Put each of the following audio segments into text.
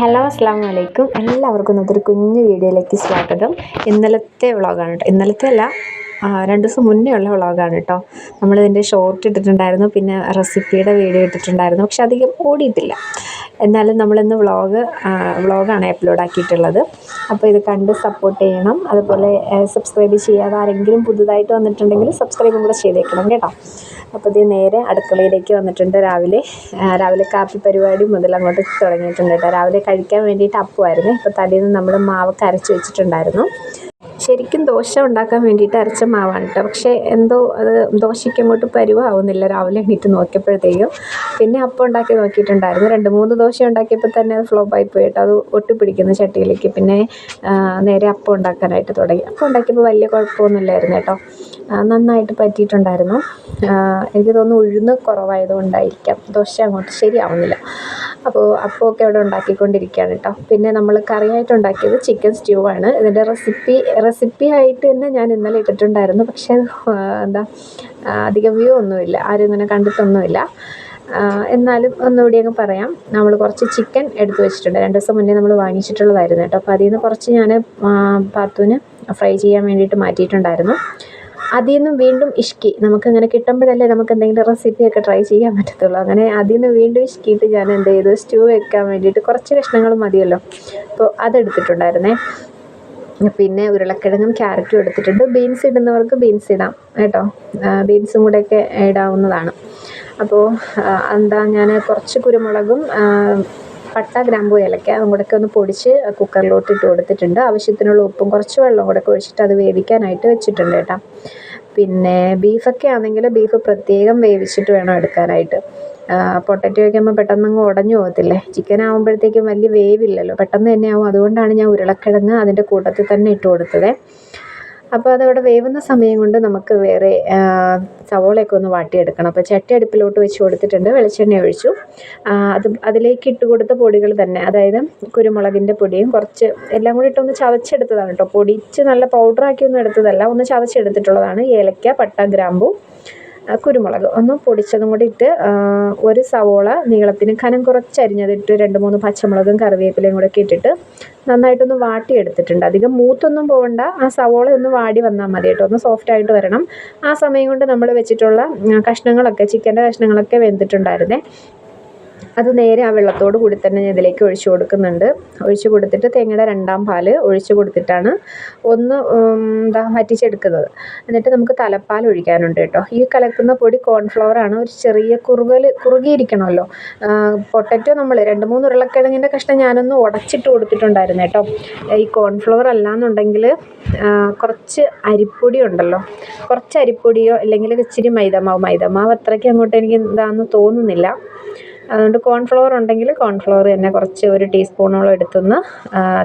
Hello അസ്സാം വലൈക്കും എല്ലാവർക്കും ഇന്നത്തെ കുഞ്ഞു വീഡിയോയിലേക്ക് സ്വാഗതം. ഇന്നലത്തെ വ്ളോഗാണ് കേട്ടോ. ഇന്നലത്തെ അല്ല രണ്ട് ദിവസം മുന്നേ ഉള്ള വ്ളോഗാണ് കേട്ടോ. നമ്മളിതിന്റെ ഷോർട്ട് ഇട്ടിട്ടുണ്ടായിരുന്നു. പിന്നെ റെസിപ്പിയുടെ വീഡിയോ ഇട്ടിട്ടുണ്ടായിരുന്നു. പക്ഷെ അധികം ഓടിയിട്ടില്ല. എന്നാലും നമ്മളിന്ന് വ്ളോഗ് വ്ളോഗാണ് അപ്ലോഡ് ആക്കിയിട്ടുള്ളത്. അപ്പോൾ ഇത് കണ്ട് സപ്പോർട്ട് ചെയ്യണം. അതുപോലെ സബ്സ്ക്രൈബ് ചെയ്യാതെ ആരെങ്കിലും പുതുതായിട്ട് വന്നിട്ടുണ്ടെങ്കിൽ സബ്സ്ക്രൈബും കൂടെ ചെയ്തേക്കണം കേട്ടോ. അപ്പോൾ ഇത് നേരെ അടുക്കളയിലേക്ക് വന്നിട്ടുണ്ട് രാവിലെ. രാവിലെ കാപ്പി പരിപാടി മുതൽ അങ്ങോട്ട് തുടങ്ങിയിട്ടുണ്ട് കേട്ടോ. രാവിലെ കഴിക്കാൻ വേണ്ടിയിട്ട് അപ്പമായിരുന്നു ഇപ്പോൾ തലേന്ന് നമ്മൾ മാവൊക്കെ അരച്ച് വെച്ചിട്ടുണ്ടായിരുന്നു. ശരിക്കും ദോശ ഉണ്ടാക്കാൻ വേണ്ടിയിട്ട് അരച്ച മാവാണ് കേട്ടോ. പക്ഷേ എന്തോ അത് ദോശയ്ക്ക് അങ്ങോട്ട് പരുവാകുന്നില്ല രാവിലെ എണീറ്റ് നോക്കിയപ്പോഴത്തേക്കും. പിന്നെ അപ്പം ഉണ്ടാക്കി നോക്കിയിട്ടുണ്ടായിരുന്നു. രണ്ട് മൂന്ന് ദോശ ഉണ്ടാക്കിയപ്പോൾ തന്നെ അത് ഫ്ലോപ്പ് ആയി പോയിട്ട് അത് ഒട്ടിപ്പിടിക്കുന്ന ചട്ടിയിലേക്ക്. പിന്നെ നേരെ അപ്പം ഉണ്ടാക്കാനായിട്ട് തുടങ്ങി. അപ്പം ഉണ്ടാക്കിയപ്പോൾ വലിയ കുഴപ്പമൊന്നുമില്ലായിരുന്നു കേട്ടോ. നന്നായിട്ട് പറ്റിയിട്ടുണ്ടായിരുന്നു. എനിക്ക് തോന്നുന്നു ഉഴുന്ന് കുറവായതുകൊണ്ടായിരിക്കാം. ദോശ അങ്ങോട്ട് ശരിയാവുന്നില്ല. അപ്പോൾ അപ്പമൊക്കെ അവിടെ ഉണ്ടാക്കിക്കൊണ്ടിരിക്കുകയാണ് കേട്ടോ. പിന്നെ നമ്മൾ കറിയായിട്ട് ഉണ്ടാക്കിയത് ചിക്കൻ സ്റ്റ്യൂ ആണ്. ഇതിന്റെ റെസിപ്പി റെസിപ്പി ആയിട്ട് തന്നെ ഞാൻ ഇന്നലെ ഇട്ടിട്ടുണ്ടായിരുന്നു. പക്ഷേ എന്താ അധികം വ്യൂ ഒന്നുമില്ല. ആരും ഇങ്ങനെ കണ്ടിട്ടൊന്നുമില്ല. എന്നാലും ഒന്നുകൂടി അങ്ങ് പറയാം. നമ്മൾ കുറച്ച് ചിക്കൻ എടുത്തു വെച്ചിട്ടുണ്ട്. രണ്ട് ദിവസം മുന്നേ നമ്മൾ വാങ്ങിച്ചിട്ടുള്ളതായിരുന്നു കേട്ടോ. അപ്പോൾ അതിൽ നിന്ന് കുറച്ച് ഞാൻ പാത്തുവിന് ഫ്രൈ ചെയ്യാൻ വേണ്ടിയിട്ട് മാറ്റിയിട്ടുണ്ടായിരുന്നു. അതിൽ നിന്നും വീണ്ടും ഇഷ്കി. നമുക്കങ്ങനെ കിട്ടുമ്പോഴല്ലേ നമുക്ക് എന്തെങ്കിലും റെസിപ്പിയൊക്കെ ട്രൈ ചെയ്യാൻ പറ്റത്തുള്ളൂ. അങ്ങനെ അതിൽ നിന്ന് വീണ്ടും ഇഷ്കിയിട്ട് ഞാൻ എന്ത് ചെയ്തു? സ്റ്റൂ വെക്കാൻ വേണ്ടിയിട്ട് കുറച്ച് കഷ്ണങ്ങൾ മതിയല്ലോ. അപ്പോൾ അതെടുത്തിട്ടുണ്ടായിരുന്നേ. പിന്നെ ഉരുളക്കിഴങ്ങും ക്യാരറ്റും എടുത്തിട്ടുണ്ട്. ബീൻസ് ഇടുന്നവർക്ക് ബീൻസ് ഇടാം കേട്ടോ. ബീൻസും കൂടെയൊക്കെ ഇടാവുന്നതാണ്. അപ്പോൾ എന്താ ഞാൻ കുറച്ച് കുരുമുളകും പട്ട ഗ്രാമ്പു ഏലക്ക അതും കൂടെയൊക്കെ ഒന്ന് പൊടിച്ച് കുക്കറിലോട്ട് ഇട്ട് കൊടുത്തിട്ടുണ്ട്. ആവശ്യത്തിനുള്ള ഉപ്പും കുറച്ച് വെള്ളം കൂടെ ഒഴിച്ചിട്ട് അത് വേവിക്കാനായിട്ട് വെച്ചിട്ടുണ്ട് കേട്ടോ. പിന്നെ ബീഫൊക്കെ ആണെങ്കിൽ ബീഫ് പ്രത്യേകം വേവിച്ചിട്ട് വേണം എടുക്കാനായിട്ട്. പൊട്ടറ്റോ ഒക്കെ ആകുമ്പോൾ പെട്ടെന്ന് അങ്ങ് ഉടഞ്ഞു പോകത്തില്ലേ? ചിക്കൻ ആകുമ്പോഴത്തേക്കും വലിയ വേവില്ലല്ലോ. പെട്ടെന്ന് തന്നെ ആവും. അതുകൊണ്ടാണ് ഞാൻ ഉരുളക്കിഴങ്ങ് അതിന്റെ കൂട്ടത്തിൽ തന്നെ ഇട്ട് കൊടുത്തത്. അപ്പോൾ അതവിടെ വേവുന്ന സമയം കൊണ്ട് നമുക്ക് വേറെ സവോളയൊക്കെ ഒന്ന് വാട്ടിയെടുക്കണം. അപ്പോൾ ചട്ടി അടുപ്പിലോട്ട് വെച്ച് കൊടുത്തിട്ടുണ്ട്. വെളിച്ചെണ്ണ ഒഴിച്ചു. അത് അതിലേക്ക് ഇട്ട് കൊടുത്ത പൊടികൾ തന്നെ അതായത് കുരുമുളകിന്റെ പൊടിയും കുറച്ച് എല്ലാം കൂടി ഇട്ടൊന്ന് ചതച്ചെടുത്തതാണ് കേട്ടോ പൊടിച്ച് നല്ല പൗഡറാക്കി ഒന്നും എടുത്തതല്ല ഒന്ന് ചതച്ചെടുത്തിട്ടുള്ളതാണ്. ഏലക്ക പട്ട ഗ്രാമ്പു. കുരുമുളക്. ഒന്ന് പൊടിച്ചതും കൂടി ഇട്ട് ഒരു സവോള നീളത്തിന് കനം കുറച്ചരിഞ്ഞതിട്ട് രണ്ട് മൂന്ന് പച്ചമുളകും കറിവേപ്പിലയും കൂടെ ഇട്ടിട്ട് നന്നായിട്ടൊന്ന് വാട്ടിയെടുത്തിട്ടുണ്ട്. അധികം മൂത്തൊന്നും പോകണ്ട ആ സവോള ഒന്ന് വാടി വന്നാൽ മതി കേട്ടോ. ഒന്ന് സോഫ്റ്റ് ആയിട്ട് വരണം. ആ സമയം കൊണ്ട് നമ്മൾ വെച്ചിട്ടുള്ള കഷ്ണങ്ങളൊക്കെ ചിക്കന്റെ കഷ്ണങ്ങളൊക്കെ വെന്തിട്ടുണ്ടായിരുന്നേ. അത് നേരെ ആ വെള്ളത്തോട് കൂടി തന്നെ ഞാൻ ഇതിലേക്ക് ഒഴിച്ചു കൊടുക്കുന്നുണ്ട്. ഒഴിച്ചു കൊടുത്തിട്ട് തേങ്ങയുടെ രണ്ടാം പാൽ ഒഴിച്ചു കൊടുത്തിട്ടാണ് ഒന്ന് എന്താ വറ്റിച്ചെടുക്കുന്നത്. എന്നിട്ട് നമുക്ക് തലപ്പാൽ ഒഴിക്കാനുണ്ട് കേട്ടോ. ഈ കലക്കുന്ന പൊടി കോൺഫ്ലവർ ആണ്. ഒരു ചെറിയ കുറുകൽ കുറുകിയിരിക്കണമല്ലോ. പൊട്ടറ്റോ നമ്മൾ രണ്ട് മൂന്ന് ഉരുളക്കിഴങ്ങിന്റെ കഷ്ണം ഞാനൊന്ന് ഉടച്ചിട്ട് കൊടുത്തിട്ടുണ്ടായിരുന്നു കേട്ടോ. ഈ കോൺഫ്ലവർ അല്ലാന്നുണ്ടെങ്കിൽ കുറച്ച് അരിപ്പൊടി ഉണ്ടല്ലോ. കുറച്ച് അരിപ്പൊടിയോ അല്ലെങ്കിൽ ഇച്ചിരി മൈദമാവ്. മൈദമാവ് അത്രയ്ക്ക് അങ്ങോട്ട് എനിക്ക് എന്താണെന്ന് തോന്നുന്നില്ല. അതുകൊണ്ട് കോൺഫ്ലവർ ഉണ്ടെങ്കിൽ കോൺഫ്ലവർ തന്നെ കുറച്ച് ഒരു ടീസ്പൂണോളം എടുത്തൊന്ന്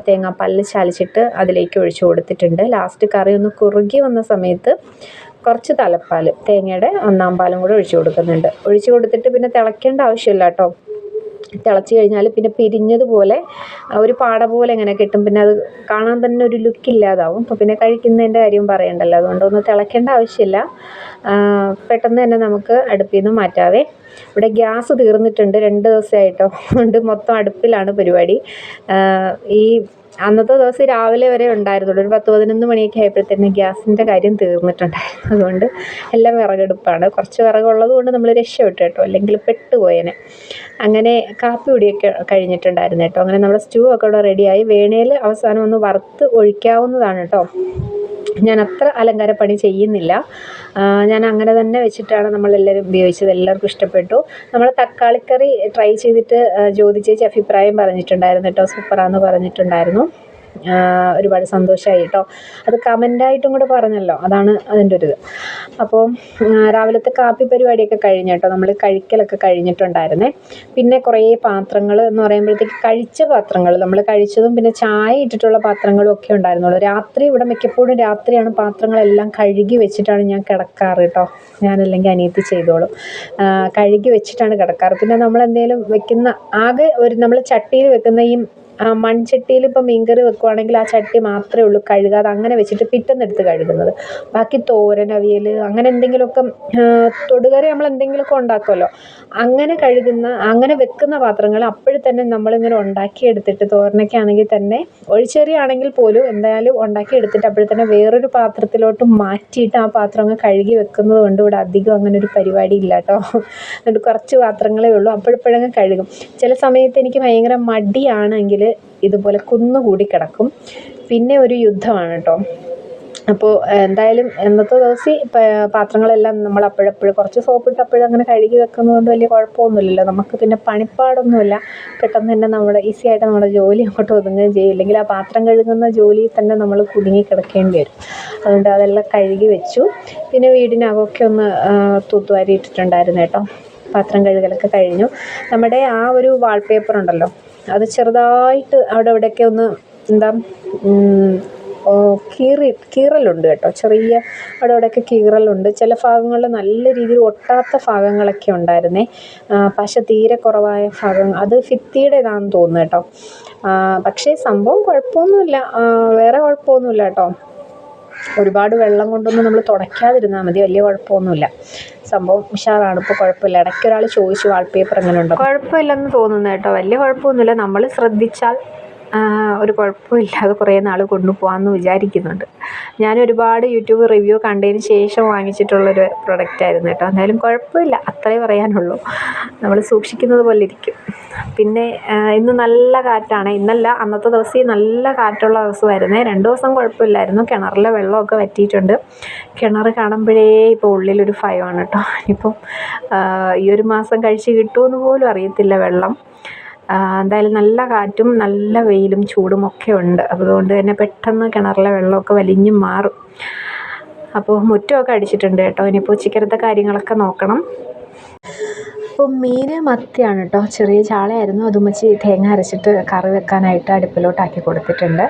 തേങ്ങാപ്പാലിൽ ചാലിച്ചിട്ട് അതിലേക്ക് ഒഴിച്ചു കൊടുത്തിട്ടുണ്ട്. ലാസ്റ്റ് കറി ഒന്ന് കുറുകി വന്ന സമയത്ത് കുറച്ച് തലപ്പാൽ തേങ്ങയുടെ ഒന്നാം പാലും കൂടെ ഒഴിച്ചു കൊടുക്കുന്നുണ്ട്. ഒഴിച്ചു കൊടുത്തിട്ട് പിന്നെ തിളയ്ക്കേണ്ട ആവശ്യമില്ല കേട്ടോ. തിളച്ച് കഴിഞ്ഞാൽ പിന്നെ പിരിഞ്ഞതുപോലെ ഒരു പാട പോലെ ഇങ്ങനെ കിട്ടും. പിന്നെ അത് കാണാൻ തന്നെ ഒരു ലുക്ക് ഇല്ലാതാവും. അപ്പോൾ പിന്നെ കഴിക്കുന്നതിന്റെ കാര്യം പറയണ്ടല്ലോ. അതുകൊണ്ട് ഒന്ന് തിളയ്ക്കേണ്ട ആവശ്യമില്ല. പെട്ടെന്ന് തന്നെ നമുക്ക് അടുപ്പിൽ നിന്ന് മാറ്റാവേ. ഇവിടെ ഗ്യാസ് തീർന്നിട്ടുണ്ട്. രണ്ട് ദിവസമായിട്ടോ. അതുകൊണ്ട് മൊത്തം അടുപ്പിലാണ് പരിപാടി. ഈ അന്നത്തെ ദിവസം രാവിലെ വരെ ഉണ്ടായിരുന്നുള്ളൂ. ഒരു പത്ത് പതിനൊന്ന് മണിയൊക്കെ ആയപ്പോഴത്തേന് ഗ്യാസിന്റെ കാര്യം തീർന്നിട്ടുണ്ടായിരുന്നു. അതുകൊണ്ട് എല്ലാം വിറകെടുപ്പാണ്. കുറച്ച് വിറകുള്ളത് കൊണ്ട് നമ്മൾ രക്ഷപ്പെട്ടു കേട്ടോ. അല്ലെങ്കിൽ പെട്ടുപോയേനെ. അങ്ങനെ കാപ്പി കുടിയൊക്കെ കഴിഞ്ഞിട്ടുണ്ടായിരുന്നു കേട്ടോ. അങ്ങനെ നമ്മുടെ സ്റ്റൂ ഒക്കെ ഇവിടെ റെഡിയായി വേണേൽ അവസാനം ഒന്ന് വറുത്ത് ഒഴിക്കാവുന്നതാണ് കേട്ടോ. ഞാൻ അത്ര അലങ്കാരപ്പണി ചെയ്യുന്നില്ല. ഞാൻ അങ്ങനെ തന്നെ വെച്ചിട്ടാണ് നമ്മളെല്ലാവരും ഉപയോഗിച്ചത്. എല്ലാവർക്കും ഇഷ്ടപ്പെട്ടു. നമ്മൾ തക്കാളിക്കറി ട്രൈ ചെയ്തിട്ട് ജ്യോതി ചേച്ചി അഭിപ്രായം പറഞ്ഞിട്ടുണ്ടായിരുന്നു കേട്ടോ. സൂപ്പറാണെന്ന് പറഞ്ഞിട്ടുണ്ടായിരുന്നു. ഒരുപാട് സന്തോഷമായി കേട്ടോ അത് കമന്റായിട്ടും കൂടെ പറഞ്ഞല്ലോ. അതാണ് അതിന്റെ ഒരു ഇത് അപ്പോൾ രാവിലത്തെ കാപ്പി പരിപാടിയൊക്കെ കഴിഞ്ഞ കേട്ടോ നമ്മൾ കഴിക്കലൊക്കെ കഴിഞ്ഞിട്ടുണ്ടായിരുന്നേ. പിന്നെ കുറേ പാത്രങ്ങൾ എന്ന് പറയുമ്പോഴത്തേക്ക് കഴിച്ച പാത്രങ്ങൾ നമ്മൾ കഴിച്ചതും പിന്നെ ചായ ഇട്ടിട്ടുള്ള പാത്രങ്ങളും ഒക്കെ ഉണ്ടായിരുന്നുള്ളൂ. രാത്രി ഇവിടെ മിക്കപ്പോഴും രാത്രിയാണ് പാത്രങ്ങളെല്ലാം കഴുകി വെച്ചിട്ടാണ് ഞാൻ കിടക്കാറ് കേട്ടോ ഞാനല്ലെങ്കിൽ അനിയത്തി ചെയ്തോളും. കഴുകി വെച്ചിട്ടാണ് കിടക്കാറ്. പിന്നെ നമ്മൾ എന്തെങ്കിലും വെക്കുന്ന ആകെ ഒരു നമ്മൾ ചട്ടിയിൽ വെക്കുന്ന ഈ മൺചട്ടിയിൽ ഇപ്പോൾ മീൻകറി വെക്കുവാണെങ്കിൽ ആ ചട്ടി മാത്രമേ ഉള്ളൂ കഴുകാതെ അങ്ങനെ വെച്ചിട്ട് പിറ്റേന്ന് എടുത്ത് കഴുകുന്നത്. ബാക്കി തോരൻ അവിയൽ അങ്ങനെ എന്തെങ്കിലുമൊക്കെ തൊടുകറി നമ്മൾ എന്തെങ്കിലുമൊക്കെ ഉണ്ടാക്കുമല്ലോ. അങ്ങനെ കഴുകുന്ന അങ്ങനെ വെക്കുന്ന പാത്രങ്ങൾ അപ്പോഴ് തന്നെ നമ്മളിങ്ങനെ ഉണ്ടാക്കിയെടുത്തിട്ട് തോരനൊക്കെ ആണെങ്കിൽ തന്നെ ഒഴിച്ചെറിയാണെങ്കിൽ പോലും എന്തായാലും ഉണ്ടാക്കിയെടുത്തിട്ട് അപ്പോഴ് തന്നെ വേറൊരു പാത്രത്തിലോട്ട് മാറ്റിയിട്ട് ആ പാത്രം അങ്ങ് കഴുകി വെക്കുന്നത് കൊണ്ട് ഇവിടെ അധികം അങ്ങനെ ഒരു പരിപാടി ഇല്ല കേട്ടോ. എന്നിട്ട് കുറച്ച് പാത്രങ്ങളേ ഉള്ളൂ. അപ്പോഴപ്പോഴങ്ങ് കഴുകും. ചില സമയത്ത് എനിക്ക് ഭയങ്കര മടിയാണെങ്കിൽ ഇതുപോലെ കുന്നുകൂടി കിടക്കും. പിന്നെ ഒരു യുദ്ധമാണ് കേട്ടോ. അപ്പോൾ എന്തായാലും ഇന്നത്തെ ദിവസം പാത്രങ്ങളെല്ലാം നമ്മൾ അപ്പോഴപ്പോഴും കുറച്ച് സോപ്പിട്ട് അപ്പോഴും അങ്ങനെ കഴുകി വെക്കുന്നതുകൊണ്ട് വലിയ കുഴപ്പമൊന്നുമില്ലല്ലോ. നമുക്ക് പിന്നെ പണിപ്പാടൊന്നുമില്ല. പെട്ടെന്ന് തന്നെ നമ്മുടെ ഈസി ആയിട്ട് നമ്മുടെ ജോലി അങ്ങോട്ട് ഒതുങ്ങുകയും ചെയ്യും. ഇല്ലെങ്കിൽ ആ പാത്രം കഴുകുന്ന ജോലിയിൽ തന്നെ നമ്മൾ കുടുങ്ങി കിടക്കേണ്ടി വരും. അതുകൊണ്ട് അതെല്ലാം കഴുകി വെച്ചു. പിന്നെ വീടിനകമൊക്കെ ഒന്ന് തൂത്തുവാരി ഇട്ടിട്ടുണ്ടായിരുന്നു കേട്ടോ. പാത്രം കഴുകലൊക്കെ കഴിഞ്ഞു. നമ്മുടെ ആ ഒരു വാൾപേപ്പർ ഉണ്ടല്ലോ. അത് ചെറുതായിട്ട് അവിടെ ഇവിടെയൊക്കെ ഒന്ന് എന്താ കീറി കീറലുണ്ട് കേട്ടോ. ചെറിയ അവിടെ ഇവിടെയൊക്കെ കീറലുണ്ട്. ചില ഭാഗങ്ങളിൽ നല്ല രീതിയിൽ ഒട്ടാത്ത ഭാഗങ്ങളൊക്കെ ഉണ്ടായിരുന്നേ. പശ തീരെ കുറവായ ഭാഗം അത് ഫിത്തിയുടേതാണെന്ന് തോന്നുന്നു കേട്ടോ. പക്ഷേ സംഭവം കുഴപ്പമൊന്നുമില്ല. വേറെ കുഴപ്പമൊന്നുമില്ല കേട്ടോ. ഒരുപാട് വെള്ളം കൊണ്ടൊന്നും നമ്മൾ തുടയ്ക്കാതിരുന്നാൽ മതി. വലിയ കുഴപ്പമൊന്നുമില്ല. സംഭവം ഉഷാറാണ്. ഇപ്പോൾ കുഴപ്പമില്ല. ഇടയ്ക്ക് ഒരാൾ ചോദിച്ചു വാൾപേപ്പർ എങ്ങനെ ഉണ്ടോ? കുഴപ്പമില്ലെന്ന് തോന്നുന്നു കേട്ടോ. വലിയ കുഴപ്പമൊന്നുമില്ല. നമ്മൾ ശ്രദ്ധിച്ചാൽ ഒരു കുഴപ്പമില്ലാതെ കുറേ നാൾ കൊണ്ടുപോകാമെന്ന് വിചാരിക്കുന്നുണ്ട്. ഞാൻ ഒരുപാട് യൂട്യൂബ് റിവ്യൂ കണ്ടതിന് ശേഷം വാങ്ങിച്ചിട്ടുള്ളൊരു പ്രൊഡക്റ്റായിരുന്നു കേട്ടോ. എന്തായാലും കുഴപ്പമില്ല. അത്രേ പറയാനുള്ളൂ. നമ്മൾ സൂക്ഷിക്കുന്നത് പോലെ ഇരിക്കും. പിന്നെ ഇന്ന് നല്ല കാറ്റാണ്. ഇന്നല്ല അന്നത്തെ ദിവസം ഈ നല്ല കാറ്റുള്ള ദിവസമായിരുന്നേ. രണ്ട് ദിവസം കുഴപ്പമില്ലായിരുന്നു. കിണറിലെ വെള്ളമൊക്കെ വറ്റിയിട്ടുണ്ട്. കിണർ കാണുമ്പോഴേ ഇപ്പോൾ ഉള്ളിലൊരു ഭയമാണ് കേട്ടോ. ഇപ്പം ഈ ഒരു മാസം കഴിച്ച് കിട്ടുമെന്ന് പോലും അറിയത്തില്ല വെള്ളം. എന്തായാലും നല്ല കാറ്റും നല്ല വെയിലും ചൂടും ഒക്കെ ഉണ്ട്. അതുകൊണ്ട് തന്നെ പെട്ടെന്ന് കിണറിലെ വെള്ളമൊക്കെ വലിഞ്ഞ് മാറും. അപ്പോൾ മുറ്റമൊക്കെ അടിച്ചിട്ടുണ്ട് കേട്ടോ. ഇനിയിപ്പോൾ ഉച്ചക്കലത്തെ കാര്യങ്ങളൊക്കെ നോക്കണം. അപ്പോൾ മീൻ മത്തിയാണ് കേട്ടോ. ചെറിയ ചാളയായിരുന്നു. അത് ഉമ്മച്ചി തേങ്ങ അരച്ചിട്ട് കറി വെക്കാനായിട്ട് അടുപ്പിലോട്ടാക്കി കൊടുത്തിട്ടുണ്ട്.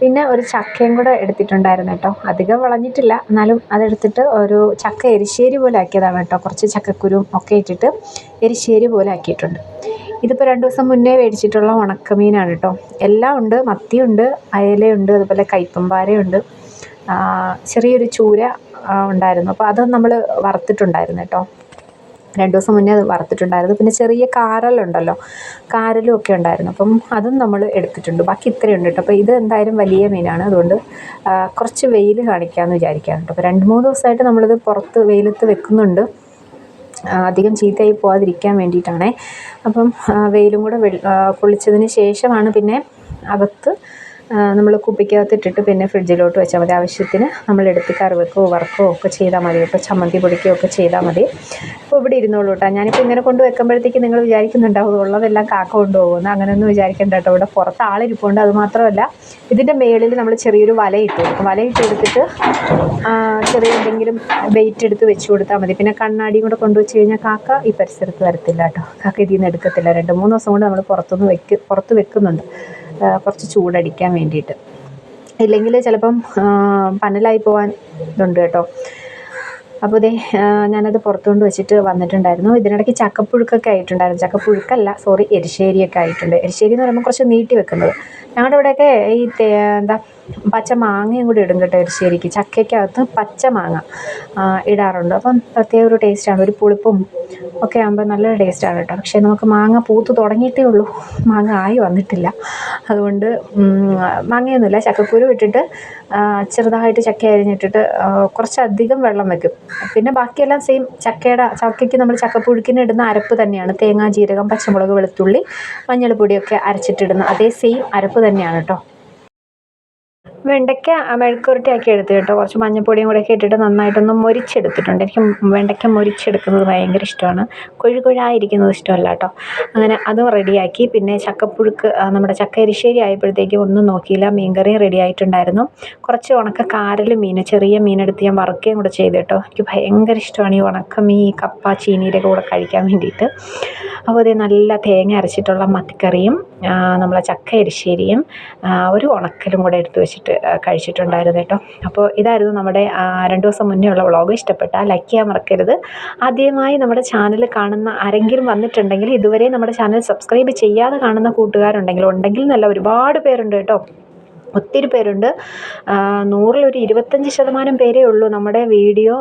പിന്നെ ഒരു ചക്കയും കൂടെ എടുത്തിട്ടുണ്ടായിരുന്നു കേട്ടോ. അധികം വളഞ്ഞിട്ടില്ല. എന്നാലും അതെടുത്തിട്ട് ഒരു ചക്ക എരിശ്ശേരി പോലെ ആക്കിയതാണ് കേട്ടോ. കുറച്ച് ചക്കക്കുരും ഒക്കെ ഇട്ടിട്ട് എരിശ്ശേരി പോലെ ആക്കിയിട്ടുണ്ട്. ഇതിപ്പോൾ രണ്ട് ദിവസം മുന്നേ മേടിച്ചിട്ടുള്ള ഉണക്കമീനാണ് കേട്ടോ എല്ലാം ഉണ്ട്. മത്തിയുണ്ട് അയലയുണ്ട് അതുപോലെ കയ്പമ്പാരയുണ്ട് ചെറിയൊരു ചൂര ഉണ്ടായിരുന്നു. അപ്പോൾ അത് നമ്മൾ വറുത്തിട്ടുണ്ടായിരുന്നു കേട്ടോ രണ്ട് ദിവസം മുന്നേ അത് വറുത്തിട്ടുണ്ടായിരുന്നു. പിന്നെ ചെറിയ കാരലുണ്ടല്ലോ. കാരലും ഒക്കെ ഉണ്ടായിരുന്നു. അപ്പം അതും നമ്മൾ എടുത്തിട്ടുണ്ട്. ബാക്കി ഇത്രയുണ്ട് കേട്ടോ അപ്പോൾ ഇത് എന്തായാലും വലിയ മീനാണ്. അതുകൊണ്ട് കുറച്ച് വെയിൽ കാണിക്കാമെന്ന് വിചാരിക്കുകയാണ് കേട്ടോ അപ്പോൾ രണ്ട് മൂന്ന് ദിവസമായിട്ട് നമ്മളിത് പുറത്ത് വെയിലത്ത് വെക്കുന്നുണ്ട്. അധികം ചീത്തയായി പോകാതിരിക്കാൻ വേണ്ടിയിട്ടാണേ. അപ്പം വെയിലും കൂടെ പൊള്ളിച്ചതിന് ശേഷമാണ് പിന്നെ അകത്ത് നമ്മൾ കുപ്പിക്കകത്ത് ഇട്ടിട്ട് പിന്നെ ഫ്രിഡ്ജിലോട്ട് വെച്ചാൽ മതി. ആവശ്യത്തിന് നമ്മൾ എടുത്ത് കറി വെക്കുകയോ ഒക്കെ ചെയ്താൽ മതി. ഇപ്പോൾ ചമ്മന്തി പൊടിക്കുകയോ ഒക്കെ ചെയ്താൽ മതി. അപ്പോൾ ഇവിടെ ഇരുന്നോളൂ കേട്ടോ ഞാനിപ്പോൾ ഇങ്ങനെ കൊണ്ട് വെക്കുമ്പോഴത്തേക്ക് നിങ്ങൾ വിചാരിക്കുന്നുണ്ടാവും ഉള്ളതെല്ലാം കാക്ക കൊണ്ടുപോകുന്നു അങ്ങനെയൊന്നും വിചാരിക്കേണ്ട കേട്ടോ ഇവിടെ പുറത്ത് ആളിരിപ്പുണ്ട്. അത് മാത്രമല്ല ഇതിന്റെ മേളിൽ നമ്മൾ ചെറിയൊരു വല ഇട്ട് കൊടുക്കും. വല ഇട്ട് കൊടുത്തിട്ട് ചെറിയ എന്തെങ്കിലും വെയിറ്റ് എടുത്ത് വെച്ച് കൊടുത്താൽ മതി. പിന്നെ കണ്ണാടിയും കൂടെ കൊണ്ടുവച്ച് കഴിഞ്ഞാൽ കാക്ക ഈ പരിസരത്ത് വരത്തില്ല കേട്ടോ കാക്ക ഇതിൽ നിന്ന് എടുക്കത്തില്ല. രണ്ട് മൂന്ന് ദിവസം കൊണ്ട് നമ്മൾ പുറത്തുനിന്ന് വെക്ക് പുറത്ത് വെക്കുന്നുണ്ട്. കുറച്ച് ചൂടടിക്കാൻ വേണ്ടിയിട്ട്. ഇല്ലെങ്കിൽ ചിലപ്പം പന്നലായി പോകാൻ ഇതുണ്ട് കേട്ടോ. അപ്പോൾ ഇതേ ഞാനത് പുറത്തുകൊണ്ട് വെച്ചിട്ട് വന്നിട്ടുണ്ടായിരുന്നു. ഇതിനിടയ്ക്ക് ചക്കപ്പുഴുക്കൊക്കെ ആയിട്ടുണ്ടായിരുന്നു. ചക്കപ്പുഴുക്കല്ല സോറി എരിശ്ശേരിയൊക്കെ ആയിട്ടുണ്ട്. എരിശ്ശേരി എന്ന് പറയുമ്പോൾ കുറച്ച് നീട്ടി വെക്കുന്നത്. ഞങ്ങളുടെ ഇവിടെയൊക്കെ ഈ എന്താ പച്ച മാങ്ങയും കൂടി ഇടും കേട്ടോ എരിശ്ശേരിക്ക് ചക്കയ്ക്കകത്ത് പച്ച മാങ്ങ ഇടാറുണ്ട്. അപ്പം പ്രത്യേക ഒരു ടേസ്റ്റാണ് ഒരു പുളിപ്പും ഒക്കെ ആകുമ്പോൾ നല്ലൊരു ടേസ്റ്റാണ് കേട്ടോ. പക്ഷേ നമുക്ക് മാങ്ങ പൂത്ത് തുടങ്ങിയിട്ടേ ഉള്ളൂ. മാങ്ങ ആയി വന്നിട്ടില്ല. അതുകൊണ്ട് മാങ്ങയൊന്നുമില്ല. ചക്കക്കുരു ഇട്ടിട്ട് ചെറുതായിട്ട് ചക്ക അരിഞ്ഞിട്ടിട്ട് കുറച്ചധികം വെള്ളം വെക്കും. പിന്നെ ബാക്കിയെല്ലാം സെയിം ചക്കയുടെ ചക്കയ്ക്ക് നമ്മൾ ചക്കപ്പുഴുക്കിന് ഇടുന്ന അരപ്പ് തന്നെയാണ്. തേങ്ങ ജീരകം പച്ചമുളക് വെളുത്തുള്ളി മഞ്ഞൾപ്പൊടിയൊക്കെ അരച്ചിട്ടിടുന്ന അതേ സെയിം അരപ്പ് തന്നെയാണ് കേട്ടോ. വെണ്ടയ്ക്ക മെഴുക്കുവരട്ടിയാക്കി എടുത്തു കേട്ടോ. കുറച്ച് മഞ്ഞൾപ്പൊടിയും കൂടെയൊക്കെ ഇട്ടിട്ട് നന്നായിട്ടൊന്ന് മൊരിച്ചെടുത്തിട്ടുണ്ട്. എനിക്ക് വെണ്ടയ്ക്ക മൊരിച്ചെടുക്കുന്നത് ഭയങ്കര ഇഷ്ടമാണ്. കൊഴു കൊഴായിരിക്കുന്നത് ഇഷ്ടമല്ല കേട്ടോ. അങ്ങനെ അതും റെഡിയാക്കി. പിന്നെ ചക്കപ്പുഴുക്ക് നമ്മുടെ ചക്ക എരിശ്ശേരി ആയപ്പോഴത്തേക്കും ഒന്നും നോക്കിയില്ല. മീൻകറിയും റെഡി ആയിട്ടുണ്ടായിരുന്നു. കുറച്ച് ഉണക്ക കാരൽ മീൻ ചെറിയ മീനെടുത്ത് ഞാൻ വറുക്കുകയും കൂടെ ചെയ്തു കേട്ടോ. എനിക്ക് ഭയങ്കര ഇഷ്ടമാണ് ഈ ഉണക്കമീൻ കപ്പ ചീനിയുടെ കൂടെ കഴിക്കാൻ വേണ്ടിയിട്ട്. അപ്പോൾ അതേ നല്ല തേങ്ങ അരച്ചിട്ടുള്ള മത്തിക്കറിയും നമ്മളെ ചക്ക എരിശ്ശേരിയും ഒരു ഉണക്കലും കൂടെ എടുത്ത് വെച്ചിട്ട് കഴിച്ചിട്ടുണ്ടായിരുന്നു കേട്ടോ. അപ്പോൾ ഇതായിരുന്നു നമ്മുടെ രണ്ട് ദിവസം മുന്നേ ഉള്ള വ്ളോഗ്. ഇഷ്ടപ്പെട്ടാൽ ലൈക്ക് ചെയ്യാൻ മറക്കരുത്. ആദ്യമായി നമ്മുടെ ചാനൽ കാണുന്ന ആരെങ്കിലും വന്നിട്ടുണ്ടെങ്കിൽ ഇതുവരെ നമ്മുടെ ചാനൽ സബ്സ്ക്രൈബ് ചെയ്യാതെ കാണുന്ന കൂട്ടുകാരുണ്ടെങ്കിൽ ഉണ്ടെങ്കിൽ നല്ല ഒരുപാട് പേരുണ്ട് കേട്ടോ. ഒത്തിരി പേരുണ്ട്. നൂറിലൊരു ഇരുപത്തഞ്ച് ശതമാനം പേരേ ഉള്ളൂ നമ്മുടെ വീഡിയോ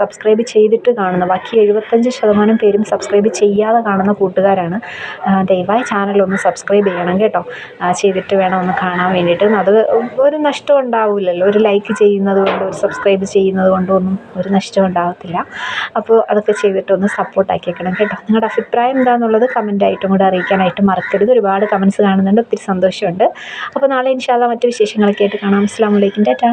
സബ്സ്ക്രൈബ് ചെയ്തിട്ട് കാണുന്നത്. ബാക്കി എഴുപത്തഞ്ച് ശതമാനം പേരും സബ്സ്ക്രൈബ് ചെയ്യാതെ കാണുന്ന കൂട്ടുകാരാണ്. ദയവായി ചാനലൊന്ന് ഒന്ന് സബ്സ്ക്രൈബ് ചെയ്യണം കേട്ടോ. ചെയ്തിട്ട് വേണം ഒന്ന് കാണാൻ വേണ്ടിയിട്ട്. അത് ഒരു നഷ്ടം ഉണ്ടാവില്ലല്ലോ ഒരു ലൈക്ക് ചെയ്യുന്നത് കൊണ്ട് ഒരു സബ്സ്ക്രൈബ് ചെയ്യുന്നത് കൊണ്ടൊന്നും ഒരു നഷ്ടം ഉണ്ടാകത്തില്ല അപ്പോൾ അതൊക്കെ ചെയ്തിട്ടൊന്ന് സപ്പോർട്ടാക്കിയേക്കണം കേട്ടോ. നിങ്ങളുടെ അഭിപ്രായം എന്താണെന്നുള്ളത് കമന്റായിട്ടും കൂടെ അറിയിക്കാനായിട്ട് മറക്കരുത്. ഒരുപാട് കമൻസ് കാണുന്നുണ്ട്. ഒത്തിരി സന്തോഷമുണ്ട്. അപ്പോൾ നാളെ ഇൻഷാല്ല മറ്റു വിശേഷങ്ങളൊക്കെ ആയിട്ട് കാണാം. അസ്സാം വലൈക്കും ടാറ്റാ.